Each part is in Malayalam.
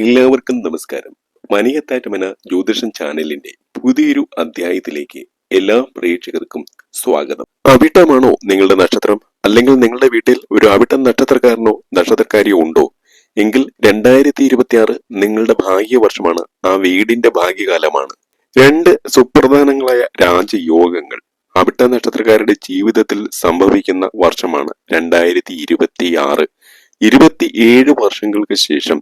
എല്ലാവർക്കും നമസ്കാരം. മണിയത്താറ്റമന ജ്യോതിഷൻ ചാനലിന്റെ പുതിയൊരു അധ്യായത്തിലേക്ക് എല്ലാ പ്രേക്ഷകർക്കും സ്വാഗതം. അവിട്ടമാണോ നിങ്ങളുടെ നക്ഷത്രം? അല്ലെങ്കിൽ നിങ്ങളുടെ വീട്ടിൽ ഒരു അവിട്ടം നക്ഷത്രക്കാരനോ നക്ഷത്രക്കാരിയോ ഉണ്ടോ? എങ്കിൽ രണ്ടായിരത്തി ഇരുപത്തിയാറ് നിങ്ങളുടെ ഭാഗ്യവർഷമാണ്. ആ വീടിന്റെ ഭാഗ്യകാലമാണ്. രണ്ട് സുപ്രധാനങ്ങളായ രാജയോഗങ്ങൾ. അവിട്ട നക്ഷത്രക്കാരുടെ ജീവിതത്തിൽ സംഭവിക്കുന്ന വർഷമാണ് രണ്ടായിരത്തി ഇരുപത്തി ആറ് ഇരുപത്തിയേഴ് വർഷങ്ങൾക്ക് ശേഷം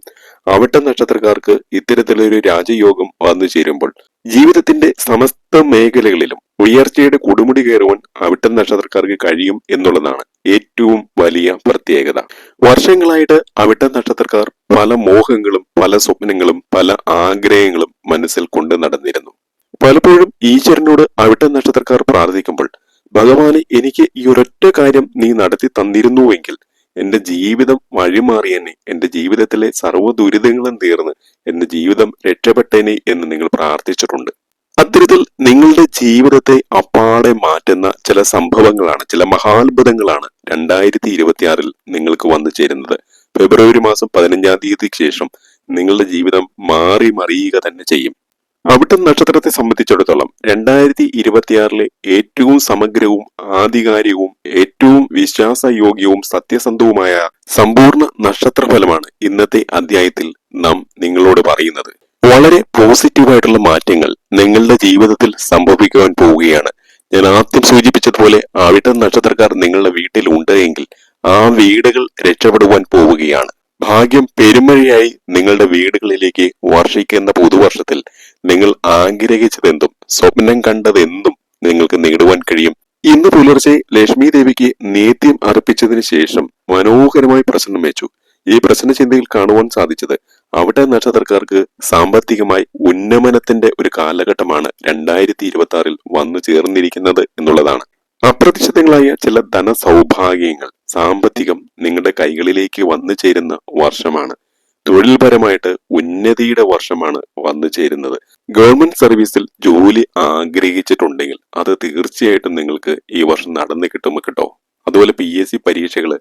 അവിട്ട നക്ഷത്രക്കാർക്ക് ഇത്തരത്തിലൊരു രാജയോഗം വന്നു ചേരുമ്പോൾ ജീവിതത്തിന്റെ സമസ്ത മേഖലകളിലും ഉയർച്ചയുടെ കൊടുമുടി കയറുവാൻ അവിട്ട നക്ഷത്രക്കാർക്ക് കഴിയും എന്നുള്ളതാണ് ഏറ്റവും വലിയ പ്രത്യേകത. വർഷങ്ങളായിട്ട് അവിട്ട നക്ഷത്രക്കാർ പല മോഹങ്ങളും പല സ്വപ്നങ്ങളും പല ആഗ്രഹങ്ങളും മനസ്സിൽ കൊണ്ട് നടന്നിരുന്നു. പലപ്പോഴും ഈശ്വരനോട് അവിട്ട നക്ഷത്രക്കാർ പ്രാർത്ഥിക്കുമ്പോൾ ഭഗവാനെ എനിക്ക് ഈ ഒരൊറ്റ കാര്യം നീ നടത്തി തന്നിരുന്നുവെങ്കിൽ എന്റെ ജീവിതം വഴിമാറി എന്നെ എന്റെ ജീവിതത്തിലെ സർവ ദുരിതങ്ങളും തീർന്ന് എന്റെ ജീവിതം രക്ഷപ്പെട്ടേനെ എന്ന് നിങ്ങൾ പ്രാർത്ഥിച്ചിട്ടുണ്ട്. അത്തരത്തിൽ നിങ്ങളുടെ ജീവിതത്തെ അപ്പാടെ മാറ്റുന്ന ചില സംഭവങ്ങളാണ് ചില മഹാത്ഭുതങ്ങളാണ് രണ്ടായിരത്തി ഇരുപത്തിയാറിൽ നിങ്ങൾക്ക് വന്നു ചേരുന്നത്. ഫെബ്രുവരി മാസം പതിനഞ്ചാം തീയതിക്ക് ശേഷം നിങ്ങളുടെ ജീവിതം മാറി മറിയുക തന്നെ ചെയ്യും. അവിട്ടം നക്ഷത്രത്തെ സംബന്ധിച്ചിടത്തോളം രണ്ടായിരത്തി ഇരുപത്തിയാറിലെ ഏറ്റവും സമഗ്രവും ആധികാരികവും ഏറ്റവും വിശ്വാസയോഗ്യവും സത്യസന്ധവുമായ സമ്പൂർണ നക്ഷത്രഫലമാണ് ഇന്നത്തെ അധ്യായത്തിൽ നാം നിങ്ങളോട് പറയുന്നത്. വളരെ പോസിറ്റീവായിട്ടുള്ള മാറ്റങ്ങൾ നിങ്ങളുടെ ജീവിതത്തിൽ സംഭവിക്കുവാൻ പോവുകയാണ്. ഞാൻ ആദ്യം സൂചിപ്പിച്ചതുപോലെ അവിട്ടം നക്ഷത്രക്കാർ നിങ്ങളുടെ വീട്ടിൽ ഉണ്ട് എങ്കിൽ ആ വീടുകൾ രക്ഷപ്പെടുവാൻ പോവുകയാണ്. ഭാഗ്യം പെരുമഴയായി നിങ്ങളുടെ വീടുകളിലേക്ക് വർഷിക്കുന്ന പുതുവർഷത്തിൽ നിങ്ങൾ ആഗ്രഹിച്ചതെന്തും സ്വപ്നം കണ്ടതെന്തും നിങ്ങൾക്ക് നേടുവാൻ കഴിയും. ഇന്ന് പുലർച്ചെ ലക്ഷ്മി ദേവിക്ക് നേദ്യം അർപ്പിച്ചതിന് ശേഷം മനോഹരമായി പ്രസന്നം വെച്ചു. ഈ പ്രസന്ന ചിന്തയിൽ കാണുവാൻ സാധിച്ചത് അവിടെ നക്ഷത്രക്കാർക്ക് സാമ്പത്തികമായി ഉന്നമനത്തിന്റെ ഒരു കാലഘട്ടമാണ് രണ്ടായിരത്തി ഇരുപത്തി ആറിൽ വന്നു ചേർന്നിരിക്കുന്നത് എന്നുള്ളതാണ്. അപ്രതീക്ഷിതങ്ങളായ ചില ധനസൗഭാഗ്യങ്ങൾ സാമ്പത്തികം നിങ്ങളുടെ കൈകളിലേക്ക് വന്നു ചേരുന്ന വർഷമാണ്. തൊഴിൽപരമായിട്ട് ഉന്നതിയുടെ വർഷമാണ് വന്നു ചേരുന്നത്. ഗവൺമെന്റ് സർവീസിൽ ജോലി ആഗ്രഹിച്ചിട്ടുണ്ടെങ്കിൽ അത് തീർച്ചയായിട്ടും നിങ്ങൾക്ക് ഈ വർഷം നടന്നു കിട്ടും കേട്ടോ. അതുപോലെ പി എസ് സി പരീക്ഷകൾ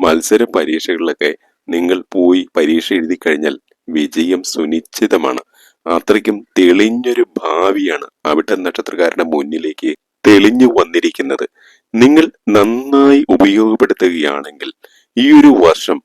മത്സര പരീക്ഷകളിലൊക്കെ നിങ്ങൾ പോയി പരീക്ഷ എഴുതി കഴിഞ്ഞാൽ വിജയം സുനിശ്ചിതമാണ്. അത്രയ്ക്കും തെളിഞ്ഞൊരു ഭാവിയാണ് അവിട്ട നക്ഷത്രക്കാരുടെ മുന്നിലേക്ക് തെളിഞ്ഞു വന്നിരിക്കുന്നത്. നിങ്ങൾ നന്നായി ഉപയോഗപ്പെടുത്തുകയാണെങ്കിൽ ഈ ഒരു വർഷം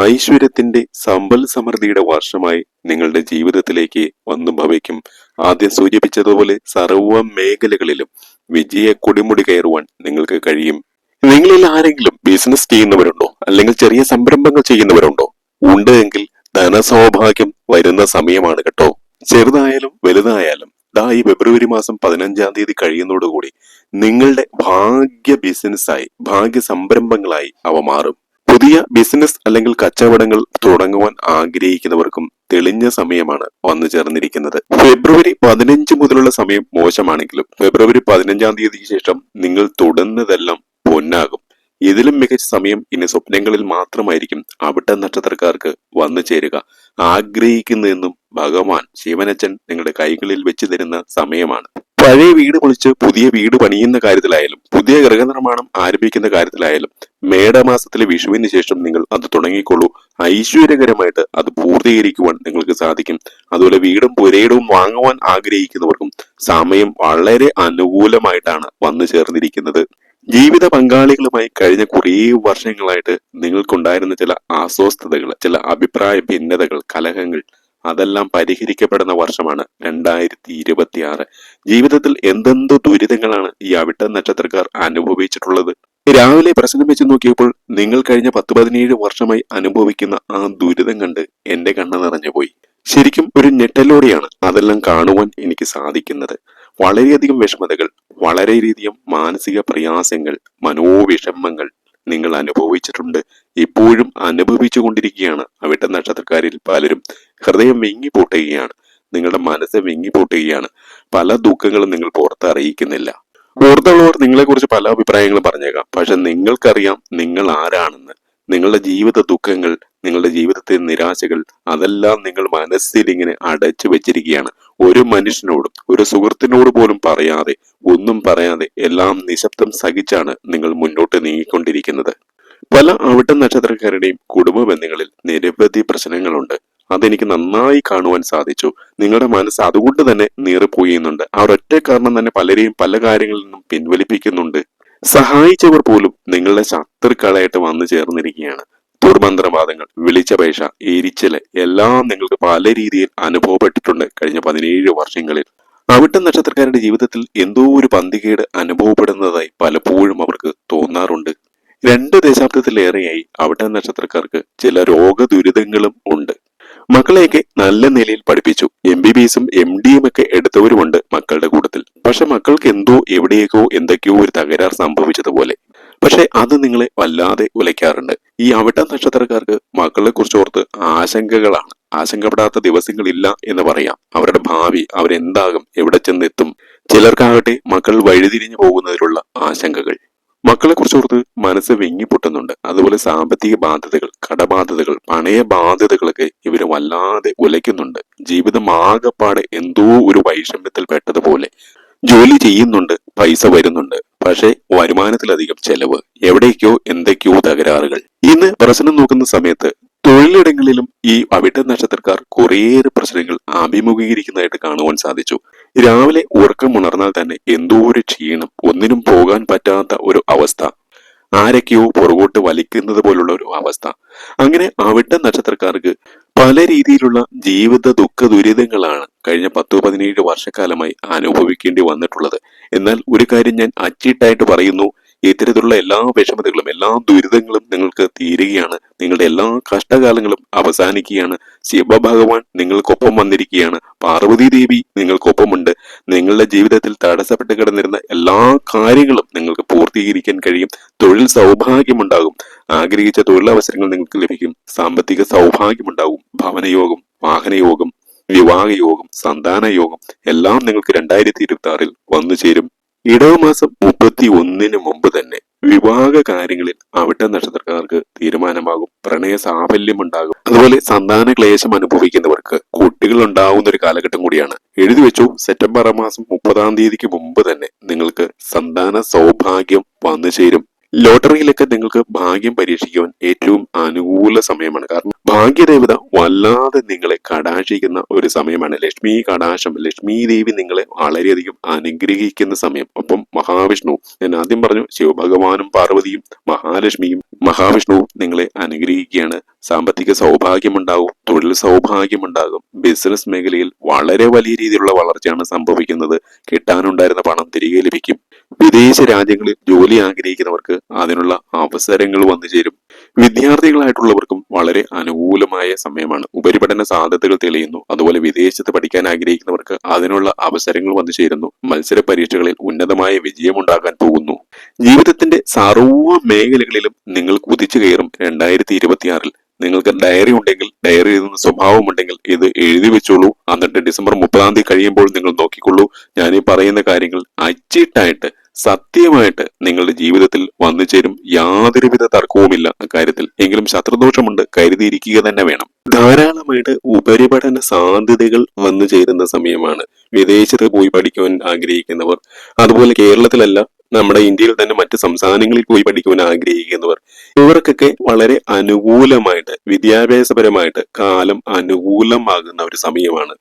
ഐശ്വര്യത്തിന്റെ സമ്പൽ സമൃദ്ധിയുടെ വർഷമായി നിങ്ങളുടെ ജീവിതത്തിലേക്ക് വന്നു ഭവിക്കും. ആദ്യം സൂചിപ്പിച്ചതുപോലെ സർവ മേഖലകളിലും വിജയ കൊടിമുടി കയറുവാൻ നിങ്ങൾക്ക് കഴിയും. നിങ്ങളിൽ ആരെങ്കിലും ബിസിനസ് ചെയ്യുന്നവരുണ്ടോ? അല്ലെങ്കിൽ ചെറിയ സംരംഭങ്ങൾ ചെയ്യുന്നവരുണ്ടോ? ഉണ്ട് എങ്കിൽ ധനസൗഭാഗ്യം വരുന്ന സമയമാണ് കേട്ടോ. ചെറുതായാലും വലുതായാലും ദാ ഈ ഫെബ്രുവരി മാസം പതിനഞ്ചാം തീയതി കഴിയുന്നതോടുകൂടി നിങ്ങളുടെ ഭാഗ്യ ബിസിനസ്സായി ഭാഗ്യ സംരംഭങ്ങളായി അവ മാറും. പുതിയ ബിസിനസ് അല്ലെങ്കിൽ കച്ചവടങ്ങൾ തുടങ്ങുവാൻ ആഗ്രഹിക്കുന്നവർക്കും തെളിഞ്ഞ സമയമാണ് വന്നു ചേർന്നിരിക്കുന്നത്. ഫെബ്രുവരി പതിനഞ്ച് മുതലുള്ള സമയം മോശമാണെങ്കിലും ഫെബ്രുവരി പതിനഞ്ചാം തീയതിക്ക് ശേഷം നിങ്ങൾ തൊടുന്നതെല്ലാം പൊന്നാകും. ഇതിലും മികച്ച സമയം ഇനി സ്വപ്നങ്ങളിൽ മാത്രമായിരിക്കും അവിട്ട നക്ഷത്രക്കാർക്ക് വന്നു ചേരുക. ആഗ്രഹിക്കുന്നതെന്നും ഭഗവാൻ ശിവനച്ചൻ നിങ്ങളുടെ കൈകളിൽ വെച്ച് തരുന്ന സമയമാണ്. പഴയ വീട് പൊളിച്ച് പുതിയ വീട് പണിയുന്ന കാര്യത്തിലായാലും പുതിയ ഗൃഹനിർമ്മാണം ആരംഭിക്കുന്ന കാര്യത്തിലായാലും മേടമാസത്തിലെ വിഷുവിന് ശേഷം നിങ്ങൾ അത് തുടങ്ങിക്കൊള്ളൂ ഐശ്വര്യകരമായിട്ട് അത് പൂർത്തീകരിക്കുവാൻ നിങ്ങൾക്ക് സാധിക്കും. അതുപോലെ വീടും പുരയിടവും വാങ്ങുവാൻ ആഗ്രഹിക്കുന്നവർക്കും സമയം വളരെ അനുകൂലമായിട്ടാണ് വന്നു ചേർന്നിരിക്കുന്നത്. ജീവിത പങ്കാളികളുമായി കഴിഞ്ഞ കുറേ വർഷങ്ങളായിട്ട് നിങ്ങൾക്കുണ്ടായിരുന്ന ചില അസ്വസ്ഥതകൾ ചില അഭിപ്രായ ഭിന്നതകൾ കലഹങ്ങൾ അതെല്ലാം പരിഹരിക്കപ്പെടുന്ന വർഷമാണ് രണ്ടായിരത്തി ഇരുപത്തി ആറ് ജീവിതത്തിൽ എന്തെന്തോ ദുരിതങ്ങളാണ് ഈ അവിട്ട നക്ഷത്രക്കാർ അനുഭവിച്ചിട്ടുള്ളത്. രാവിലെ പ്രശ്നം വെച്ച് നോക്കിയപ്പോൾ നിങ്ങൾ കഴിഞ്ഞ പത്ത് പതിനേഴ് വർഷമായി അനുഭവിക്കുന്ന ആ ദുരിതം കണ്ട് എന്റെ കണ്ണ് നിറഞ്ഞുപോയി. ശരിക്കും ഒരു ഞെട്ടലോടെയാണ് അതെല്ലാം കാണുവാൻ എനിക്ക് സാധിക്കുന്നത്. വളരെയധികം വിഷമതകൾ വളരെയധികം മാനസിക പ്രയാസങ്ങൾ മനോവിഷമങ്ങൾ നിങ്ങൾ അനുഭവിച്ചിട്ടുണ്ട്. ഇപ്പോഴും അനുഭവിച്ചു കൊണ്ടിരിക്കുകയാണ് അവിട്ട നക്ഷത്രക്കാരിൽ പലരും ഹൃദയം വിങ്ങിപ്പൊട്ടുകയാണ്. നിങ്ങളുടെ മനസ്സ് വിങ്ങിപ്പൊട്ടുകയാണ്. പല ദുഃഖങ്ങളും നിങ്ങൾ പുറത്ത് അറിയിക്കുന്നില്ല. പുറത്തുള്ളവർ നിങ്ങളെ കുറിച്ച് പല അഭിപ്രായങ്ങളും പറഞ്ഞേക്കാം. പക്ഷെ നിങ്ങൾക്കറിയാം നിങ്ങൾ ആരാണെന്ന്. നിങ്ങളുടെ ജീവിത ദുഃഖങ്ങൾ നിങ്ങളുടെ ജീവിതത്തെ നിരാശകൾ അതെല്ലാം നിങ്ങൾ മനസ്സിൽ ഇങ്ങനെ അടച്ചു വെച്ചിരിക്കുകയാണ്. ഒരു മനുഷ്യനോടും ഒരു സുഹൃത്തിനോട് പോലും പറയാതെ ഒന്നും പറയാതെ എല്ലാം നിശബ്ദം സഹിച്ചാണ് നിങ്ങൾ മുന്നോട്ട് നീങ്ങിക്കൊണ്ടിരിക്കുന്നത്. പല അവിട്ട നക്ഷത്രക്കാരുടെയും കുടുംബ ബന്ധങ്ങളിൽ നിരവധി പ്രശ്നങ്ങളുണ്ട്. അതെനിക്ക് നന്നായി കാണുവാൻ സാധിച്ചു. നിങ്ങളുടെ മനസ്സ് അതുകൊണ്ട് തന്നെ നീറിപ്പോയി ആ ഒരൊറ്റ കാരണം തന്നെ പലരെയും പല കാര്യങ്ങളിൽ നിന്നും പിൻവലിപ്പിക്കുന്നുണ്ട്. സഹായിച്ചവർ പോലും നിങ്ങളുടെ ശത്രുക്കളായിട്ട് വന്നു ചേർന്നിരിക്കുകയാണ്. ദുർമന്ത്രവാദങ്ങൾ വിളിച്ചപേക്ഷ എരിച്ചൽ എല്ലാം നിങ്ങൾക്ക് പല രീതിയിൽ അനുഭവപ്പെട്ടിട്ടുണ്ട് കഴിഞ്ഞ പതിനേഴ് വർഷങ്ങളിൽ. അവിട്ട നക്ഷത്രക്കാരുടെ ജീവിതത്തിൽ എന്തോ ഒരു പന്തികേട് അനുഭവപ്പെടുന്നതായി പലപ്പോഴും അവർക്ക് തോന്നാറുണ്ട്. രണ്ട് ദശാബ്ദത്തിലേറെയായി അവിട്ട നക്ഷത്രക്കാർക്ക് ചില രോഗദുരിതങ്ങളും ഉണ്ട്. മക്കളെയൊക്കെ നല്ല നിലയിൽ പഠിപ്പിച്ചു. എം ബി ബി എസും എം ഡിയും ഒക്കെ എടുത്തവരുമുണ്ട് മക്കളുടെ കൂട്ടത്തിൽ. പക്ഷെ മക്കൾക്ക് എന്തോ എവിടെയൊക്കെയോ എന്തൊക്കെയോ ഒരു തകരാർ സംഭവിച്ചതുപോലെ. പക്ഷെ അത് നിങ്ങളെ വല്ലാതെ ഉലയ്ക്കാറുണ്ട്. ഈ അവിട്ട നക്ഷത്രക്കാർക്ക് മക്കളെ കുറിച്ച് ഓർത്ത് ആശങ്കകളാണ്. ആശങ്കപ്പെടാത്ത ദിവസങ്ങളില്ല എന്ന് പറയാം. അവരുടെ ഭാവി അവരെന്താകും എവിടെ ചെന്നെത്തും. ചിലർക്കാകട്ടെ മക്കൾ വഴിതിരിഞ്ഞു പോകുന്നതിലുള്ള ആശങ്കകൾ. മക്കളെ കുറിച്ചോർത്ത് മനസ്സ് വെങ്ങിപ്പൊട്ടുന്നുണ്ട്. അതുപോലെ സാമ്പത്തിക ബാധ്യതകൾ കടബാധ്യതകൾ പണയ ബാധ്യതകളൊക്കെ ഇവരെ വല്ലാതെ ഉലയ്ക്കുന്നുണ്ട്. ജീവിതം ആകെപ്പാടെ എന്തോ ഒരു വൈഷമ്യത്തിൽ പെട്ടതുപോലെ ജോലി ചെയ്യുന്നുണ്ട് പൈസ വരുന്നുണ്ട് പക്ഷേ വരുമാനത്തിലധികം ചെലവ് എവിടേക്കോ എന്തൊക്കെയോ തകരാറുകൾ. ഇന്ന് പ്രശ്നം നോക്കുന്ന സമയത്ത് തൊഴിലിടങ്ങളിലും ഈ അവിട്ട നക്ഷത്രക്കാർ കുറേയേറെ പ്രശ്നങ്ങൾ അഭിമുഖീകരിക്കുന്നതായിട്ട് കാണുവാൻ സാധിച്ചു. രാവിലെ ഉറക്കം ഉണർന്നാൽ തന്നെ എന്തോ ഒരു ക്ഷീണം ഒന്നിനും പോകാൻ പറ്റാത്ത ഒരു അവസ്ഥ. ആരൊക്കെയോ പുറകോട്ട് വലിക്കുന്നത് പോലുള്ള ഒരു അവസ്ഥ. അങ്ങനെ അവിട്ട നക്ഷത്രക്കാർക്ക് പല രീതിയിലുള്ള ജീവിത ദുഃഖ ദുരിതങ്ങളാണ് കഴിഞ്ഞ പത്ത് പതിനേഴ് വർഷക്കാലമായി അനുഭവിക്കേണ്ടി വന്നിട്ടുള്ളത്. എന്നാൽ ഒരു കാര്യം ഞാൻ അച്ചിട്ടായിട്ട് പറയുന്നു. ഇത്തരത്തിലുള്ള എല്ലാ വിഷമതകളും എല്ലാ ദുരിതങ്ങളും നിങ്ങൾക്ക് തീരുകയാണ്. നിങ്ങളുടെ എല്ലാ കഷ്ടകാലങ്ങളും അവസാനിക്കുകയാണ്. ശിവഭഗവാൻ നിങ്ങൾക്കൊപ്പം വന്നിരിക്കുകയാണ്. പാർവതി ദേവി നിങ്ങൾക്കൊപ്പമുണ്ട്. നിങ്ങളുടെ ജീവിതത്തിൽ തടസ്സപ്പെട്ട് കിടന്നിരുന്ന എല്ലാ കാര്യങ്ങളും നിങ്ങൾക്ക് പൂർത്തീകരിക്കാൻ കഴിയും. തൊഴിൽ സൗഭാഗ്യമുണ്ടാകും. ആഗ്രഹിച്ച തൊഴിലവസരങ്ങൾ നിങ്ങൾക്ക് ലഭിക്കും. സാമ്പത്തിക സൗഭാഗ്യമുണ്ടാകും. ഭവനയോഗം വാഹനയോഗം വിവാഹയോഗം സന്താന യോഗം എല്ലാം നിങ്ങൾക്ക് രണ്ടായിരത്തി ഇരുപത്തി ആറിൽ വന്നു ചേരും ഇടവ മാസം മുപ്പത്തി ഒന്നിന് മുമ്പ് തന്നെ വിവാഹ കാര്യങ്ങളിൽ അവിട്ട നക്ഷത്രക്കാർക്ക് തീരുമാനമാകും. പ്രണയ സാഫല്യം ഉണ്ടാകും അതുപോലെ സന്താന ക്ലേശം അനുഭവിക്കുന്നവർക്ക് കുട്ടികൾ ഉണ്ടാവുന്ന ഒരു കാലഘട്ടം കൂടിയാണ്. എഴുതി വെച്ചു. സെപ്റ്റംബർ മാസം മുപ്പതാം തീയതിക്ക് മുമ്പ് തന്നെ നിങ്ങൾക്ക് സന്താന സൗഭാഗ്യം വന്നു ചേരും ലോട്ടറിയിലൊക്കെ നിങ്ങൾക്ക് ഭാഗ്യം പരീക്ഷിക്കുവാൻ ഏറ്റവും അനുകൂല സമയമാണ്. കാരണം ഭാഗ്യദേവത വല്ലാതെ നിങ്ങളെ കടാക്ഷിക്കുന്ന ഒരു സമയമാണ്. ലക്ഷ്മി കടാശം ലക്ഷ്മി ദേവി നിങ്ങളെ വളരെയധികം അനുഗ്രഹിക്കുന്ന സമയം. ഒപ്പം മഹാവിഷ്ണു ഞാൻ ആദ്യം പറഞ്ഞു ശിവഭഗവാനും പാർവതിയും മഹാലക്ഷ്മിയും മഹാവിഷ്ണുവും നിങ്ങളെ അനുഗ്രഹിക്കുകയാണ്. സാമ്പത്തിക സൗഭാഗ്യമുണ്ടാകും തൊഴിൽ സൗഭാഗ്യമുണ്ടാകും. ബിസിനസ് മേഖലയിൽ വളരെ വലിയ രീതിയിലുള്ള വളർച്ചയാണ് സംഭവിക്കുന്നത്. കിട്ടാനുണ്ടായിരുന്ന പണം തിരികെ ലഭിക്കും. വിദേശ രാജ്യങ്ങളിൽ ജോലി ആഗ്രഹിക്കുന്നവർക്ക് അതിനുള്ള അവസരങ്ങൾ വന്നു ചേരും. വിദ്യാർത്ഥികളായിട്ടുള്ളവർക്കും വളരെ അനുകൂലമായ സമയമാണ്. ഉപരിപഠന സാധ്യതകൾ തെളിയുന്നു. അതുപോലെ വിദേശത്ത് പഠിക്കാൻ ആഗ്രഹിക്കുന്നവർക്ക് അതിനുള്ള അവസരങ്ങൾ വന്നു ചേരുന്നു. മത്സര പരീക്ഷകളിൽ ഉന്നതമായ വിജയമുണ്ടാകാൻ പോകുന്നു. ജീവിതത്തിന്റെ സർവ മേഖലകളിലും നിങ്ങൾ കുതിച്ചു കയറും. രണ്ടായിരത്തി ഇരുപത്തിയാറിൽ നിങ്ങൾക്ക് ഡയറി ഉണ്ടെങ്കിൽ ഡയറി എഴുതുന്ന സ്വഭാവം ഉണ്ടെങ്കിൽ ഇത് എഴുതി വെച്ചോളൂ. എന്നിട്ട് ഡിസംബർ മുപ്പതാം തീയതി കഴിയുമ്പോൾ നിങ്ങൾ നോക്കിക്കൊള്ളൂ. ഞാൻ ഈ പറയുന്ന കാര്യങ്ങൾ അച്ചിട്ടായിട്ട് സത്യമായിട്ട് നിങ്ങളുടെ ജീവിതത്തിൽ വന്നു ചേരും യാതൊരുവിധ തർക്കവുമില്ല അക്കാര്യത്തിൽ എങ്കിലും ശത്രുദോഷമുണ്ട് കരുതിയിരിക്കുക തന്നെ വേണം. ധാരാളമായിട്ട് ഉപരിപഠന സാധ്യതകൾ വന്നു ചേരുന്ന സമയമാണ് വിദേശത്ത് പോയി പഠിക്കുവാൻ ആഗ്രഹിക്കുന്നവർ. അതുപോലെ കേരളത്തിലല്ല നമ്മുടെ ഇന്ത്യയിൽ തന്നെ മറ്റ് സംസ്ഥാനങ്ങളിൽ പോയി പഠിക്കുവാൻ ആഗ്രഹിക്കുന്നവർ. ഇവർക്കൊക്കെ വളരെ അനുകൂലമായിട്ട് വിദ്യാഭ്യാസപരമായിട്ട് കാലം അനുകൂലമാകുന്ന ഒരു സമയമാണ്.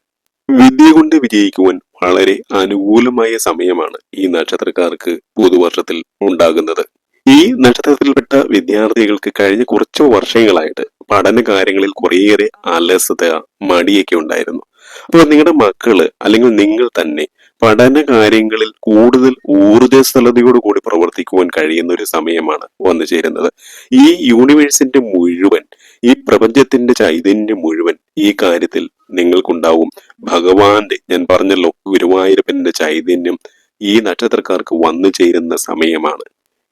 വിദ്യ കൊണ്ട് വിജയിക്കുവാൻ വളരെ അനുകൂലമായ സമയമാണ് ഈ നക്ഷത്രക്കാർക്ക് പുതുവർഷത്തിൽ ഉണ്ടാകുന്നത്. ഈ നക്ഷത്രത്തിൽപ്പെട്ട വിദ്യാർത്ഥികൾക്ക് കഴിഞ്ഞ കുറച്ചു വർഷങ്ങളായിട്ട് പഠന കാര്യങ്ങളിൽ കുറേയേറെ അലസത മടിയൊക്കെ ഉണ്ടായിരുന്നു. അപ്പോൾ നിങ്ങളുടെ മക്കൾ അല്ലെങ്കിൽ നിങ്ങൾ തന്നെ പഠന കാര്യങ്ങളിൽ കൂടുതൽ ഊർജസ്വലതയോടുകൂടി പ്രവർത്തിക്കുവാൻ കഴിയുന്ന ഒരു സമയമാണ് വന്നു ചേരുന്നത്. ഈ യൂണിവേഴ്സിന്റെ മുഴുവൻ ഈ പ്രപഞ്ചത്തിന്റെ ചൈതന്യം മുഴുവൻ ഈ കാര്യത്തിൽ നിങ്ങൾക്കുണ്ടാവും. ഭഗവാന്റെ ഞാൻ പറഞ്ഞല്ലോ ഗുരുവായൂരപ്പന്റെ ചൈതന്യം ഈ നക്ഷത്രക്കാർക്ക് വന്നു ചേരുന്ന സമയമാണ്.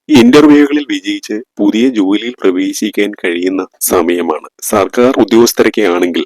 ഇന്റർവ്യൂകളിൽ വിജയിച്ച് പുതിയ ജോലിയിൽ പ്രവേശിക്കാൻ കഴിയുന്ന സമയമാണ്. സർക്കാർ ഉദ്യോഗസ്ഥരൊക്കെ ആണെങ്കിൽ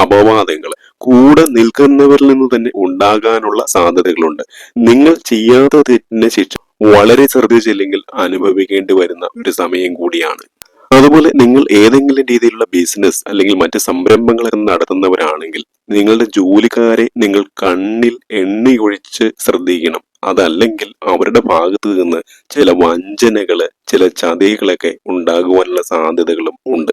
അപവാദങ്ങൾ. കൂടെ നിൽക്കുന്നവരിൽ നിന്ന് തന്നെ ഉണ്ടാകാനുള്ള സാധ്യതകളുണ്ട്. നിങ്ങൾ ചെയ്യാത്ത തെറ്റിന് ശിക്ഷ വളരെ ശ്രദ്ധിച്ചില്ലെങ്കിൽ അനുഭവിക്കേണ്ടി വരുന്ന ഒരു സമയം കൂടിയാണ്. അതുപോലെ നിങ്ങൾ ഏതെങ്കിലും രീതിയിലുള്ള ബിസിനസ് അല്ലെങ്കിൽ മറ്റ് സംരംഭങ്ങളൊക്കെ നടത്തുന്നവരാണെങ്കിൽ നിങ്ങളുടെ ജോലിക്കാരെ നിങ്ങൾ കണ്ണിൽ എണ്ണിയൊഴിച്ച് ശ്രദ്ധിക്കണം. അതല്ലെങ്കിൽ അവരുടെ ഭാഗത്ത് നിന്ന് ചില വഞ്ചനകൾ ചില ചതികളൊക്കെ ഉണ്ടാകുവാനുള്ള സാധ്യതകളും ഉണ്ട്.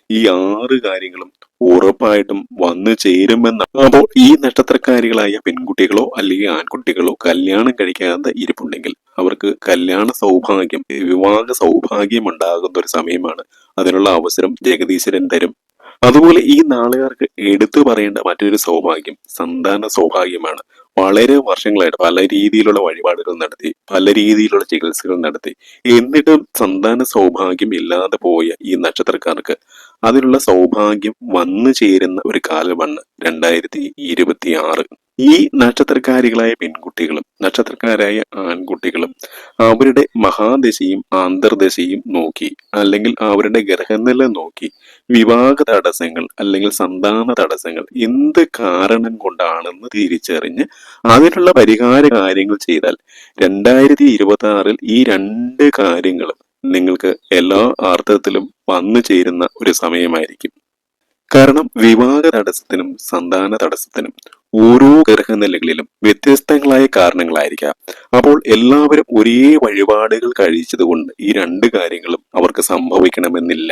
ഈ ആറ് കാര്യങ്ങളും ഉറപ്പായിട്ടും വന്നു ചേരുമെന്നാണ് അപ്പോൾ ഈ നക്ഷത്രക്കാരികളായ പെൺകുട്ടികളോ അല്ലെങ്കിൽ ആൺകുട്ടികളോ കല്യാണം കഴിക്കാതെ ഇരിപ്പുണ്ടെങ്കിൽ അവർക്ക് കല്യാണ സൗഭാഗ്യം വിവാഹ സൗഭാഗ്യം ഉണ്ടാകുന്ന ഒരു സമയമാണ്. അതിനുള്ള അവസരം ജഗദീശ്വരൻ തരും. അതുപോലെ ഈ നാളുകാർക്ക് എടുത്തു പറയേണ്ട മറ്റൊരു സൗഭാഗ്യം സന്താന സൗഭാഗ്യമാണ്. വളരെ വർഷങ്ങളായിട്ട് പല രീതിയിലുള്ള വഴിപാടുകൾ നടത്തി പല രീതിയിലുള്ള ചികിത്സകൾ നടത്തി. എന്നിട്ടും സന്താന സൗഭാഗ്യം ഇല്ലാതെ പോയ ഈ നക്ഷത്രക്കാർക്ക് അതിനുള്ള സൗഭാഗ്യം വന്നു ചേരുന്ന ഒരു കാലമാണ് രണ്ടായിരത്തി ഇരുപത്തി ആറ് ഈ നക്ഷത്രക്കാരികളായ പെൺകുട്ടികളും നക്ഷത്രക്കാരായ ആൺകുട്ടികളും അവരുടെ മഹാദശയും ആന്തർദശയും നോക്കി അല്ലെങ്കിൽ അവരുടെ ഗ്രഹനില നോക്കി വിവാഹ തടസ്സങ്ങൾ അല്ലെങ്കിൽ സന്താന തടസ്സങ്ങൾ എന്ത് കാരണം കൊണ്ടാണെന്ന് തിരിച്ചറിഞ്ഞ് അതിനുള്ള പരിഹാര കാര്യങ്ങൾ ചെയ്താൽ രണ്ടായിരത്തി ഇരുപത്തി ആറിൽ ഈ രണ്ട് കാര്യങ്ങളും നിങ്ങൾക്ക് എല്ലാ അർത്ഥത്തിലും വന്നു ചേരുന്ന ഒരു സമയമായിരിക്കും. കാരണം വിവാഹ തടസ്സത്തിനും സന്താന തടസ്സത്തിനും ഓരോ ഗ്രഹനിലകളിലും വ്യത്യസ്തങ്ങളായ കാരണങ്ങളായിരിക്കാം. അപ്പോൾ എല്ലാവരും ഒരേ വഴിപാടുകൾ കഴിച്ചതുകൊണ്ട് ഈ രണ്ട് കാര്യങ്ങളും അവർക്ക് സംഭവിക്കണമെന്നില്ല.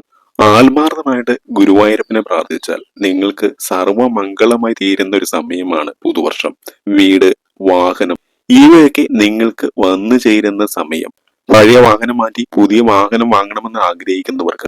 ആത്മാർത്ഥമായിട്ട് ഗുരുവായൂരപ്പനെ പ്രാർത്ഥിച്ചാൽ നിങ്ങൾക്ക് സർവമംഗളമായി തീരുന്ന ഒരു സമയമാണ് പുതുവർഷം. വീട് വാഹനം ഇവയൊക്കെ നിങ്ങൾക്ക് വന്നു ചേരുന്ന സമയം. പഴയ വാഹനം മാറ്റി പുതിയ വാഹനം വാങ്ങണമെന്ന് ആഗ്രഹിക്കുന്നവർക്ക്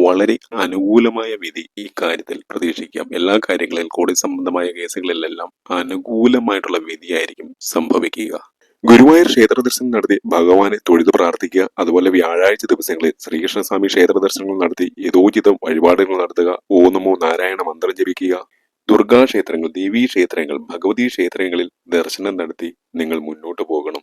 വളരെ അനുകൂലമായ വിധി ഈ കാര്യത്തിൽ പ്രതീക്ഷിക്കാം. എല്ലാ കാര്യങ്ങളിൽ കോടതി സംബന്ധമായ കേസുകളിലെല്ലാം അനുകൂലമായിട്ടുള്ള വിധിയായിരിക്കും സംഭവിക്കുക. ഗുരുവായൂർ ക്ഷേത്ര ദർശനം നടത്തി ഭഗവാനെ തൊഴുത് പ്രാർത്ഥിക്കുക. അതുപോലെ വ്യാഴാഴ്ച ദിവസങ്ങളിൽ ശ്രീകൃഷ്ണസ്വാമി ക്ഷേത്ര ദർശനങ്ങൾ നടത്തി യഥോചിതം വഴിപാടുകൾ നടത്തുക. ഓണമോ നാരായണ മന്ത്രം ജപിക്കുക. ദുർഗാ ക്ഷേത്രങ്ങൾ ദേവീ ക്ഷേത്രങ്ങൾ ഭഗവതി ക്ഷേത്രങ്ങളിൽ ദർശനം നടത്തി നിങ്ങൾ മുന്നോട്ട് പോകണം.